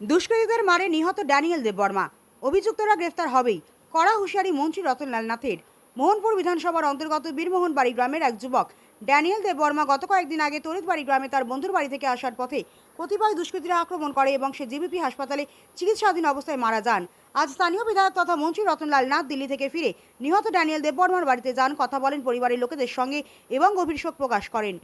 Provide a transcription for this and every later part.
দুষ্কৃতীদের মারে নিহত ড্যানিয়েল দেববর্মা। অভিযুক্তরা গ্রেফতার হবেই। কড়া হুঁশিয়ারি মন্ত্রী রতনলাল নাথের। মোহনপুর বিধানসভার অন্তর্গত বীরমোহন বাড়ি গ্রামের এক যুবক, ড্যানিয়েল দেববর্মা গত কয়েকদিন আগে তরিতবাড়ি গ্রামে তার বন্ধুর বাড়ি থেকে আসার পথে কতিপয় দুষ্কৃতীরা আক্রমণ করে এবং সে জিবিপি হাসপাতালে চিকিৎসাধীন অবস্থায় মারা যান। আজ স্থানীয় বিধায়ক তথা মন্ত্রী রতনলাল নাথ দিল্লি থেকে ফিরে নিহত ড্যানিয়েল দেববর্মার বাড়িতে যান, কথা বলেন পরিবারের লোকেদের সঙ্গে এবং গভীর শোক প্রকাশ করেন।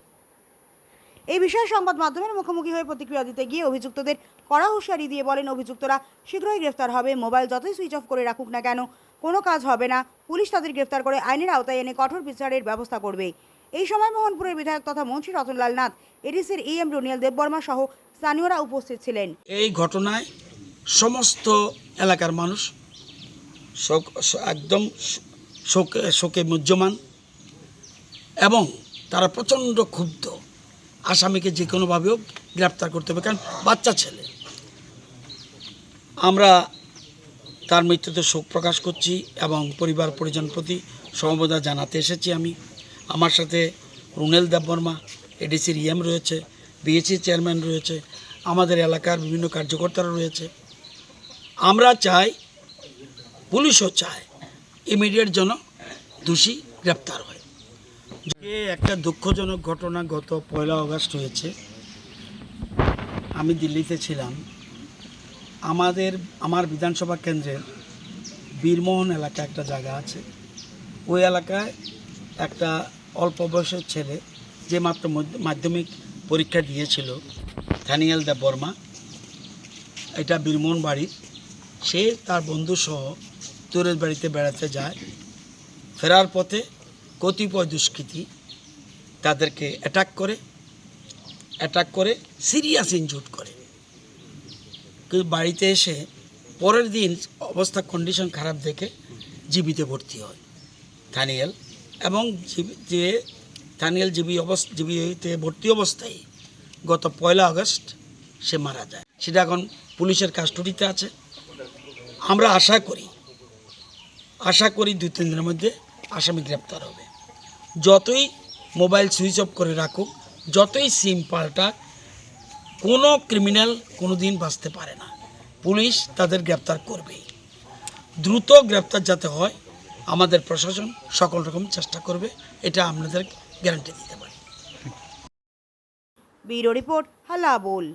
এই বিষয়ে সংবাদ মাধ্যমের মুখোমুখি হয়ে প্রতিক্রিয়া দিতে গিয়ে অভিযুক্তদের কড়া হুঁশিয়ারি দিয়ে বলেন, অভিযুক্তরা শীঘ্রই গ্রেফতার হবে। মোবাইল যতই সুইচ অফ করে রাখুক না কেন, কোনো কাজ হবে না। পুলিশ তাদের গ্রেফতার করে আইনের আওতায় এনে কঠোর বিচারের ব্যবস্থা করবে। এই সময় মোহনপুরের বিধায়ক তথা মন্ত্রী রতনলাল নাথ, এডিসির ই এম রুনিয়াল দেববর্মা সহ স্থানীয়রা উপস্থিত ছিলেন। এই ঘটনায় সমস্ত এলাকার মানুষ শোক, একদম শোকে শোকে মুহ্যমান এবং তারা প্রচণ্ড ক্ষুব্ধ। আসামিকে যে কোনোভাবেও গ্রেপ্তার করতে হবে, কারণ বাচ্চা ছেলে। আমরা তার মৃত্যুতে শোক প্রকাশ করছি এবং পরিবার পরিজন প্রতি সমবেদনা জানাতে এসেছি আমি। আমার সাথে রুনেল দেববর্মা এডিসির ইএম রয়েছে, বিএসসি চেয়ারম্যান রয়েছে, আমাদের এলাকার বিভিন্ন কার্যকর্তারা রয়েছে। আমরা চাই, পুলিশও চায়, ইমিডিয়েট যেন দোষী গ্রেপ্তার হয়। একটা দুঃখজনক ঘটনা গত পয়লা আগস্ট হয়েছে। আমি দিল্লিতে ছিলাম। আমাদের, আমার বিধানসভা কেন্দ্রের বীরমোহন এলাকা একটা জায়গা আছে। ওই এলাকায় একটা অল্প বয়সের ছেলে যে মাত্র মাধ্যমিক পরীক্ষা দিয়েছিল দানিয়েল দেব বর্মা, এটা বীরমোহন বাড়ির। সে তার বন্ধু সহ তোরের বাড়িতে বেড়াতে যায়। ফেরার পথে কতিপয় দুষ্কৃতী তাদেরকে অ্যাটাক করে অ্যাটাক করে সিরিয়াস ইনজুট করে। কিন্তু বাড়িতে এসে পরের দিন অবস্থা কন্ডিশন খারাপ দেখে জীবিতে ভর্তি হয় থানিয়েল এবং যে থানিয়েল জীবী অবস্থা, জীবিতে ভর্তি অবস্থায় গত পয়লা আগস্ট সে মারা যায়। সেটা এখন পুলিশের কাস্টডিতে আছে। আমরা আশা করি আশা করি দুই তিন দিনের মধ্যে আসামি গ্রেপ্তার হবে। যতই মোবাইল সুইচ অফ করে রাখুক, যতই সিম পাল্টাক কোনো ক্রিমিনাল কোনো দিন বাঁচতে পারে না। পুলিশ তাদের গ্রেপ্তার করবেই। দ্রুত গ্রেপ্তার যাতে হয়, আমাদের প্রশাসন সকল রকম চেষ্টা করবে, এটা আপনাদের গ্যারান্টি দিতে পারি। ব্যুরো রিপোর্ট হাল্লা বোল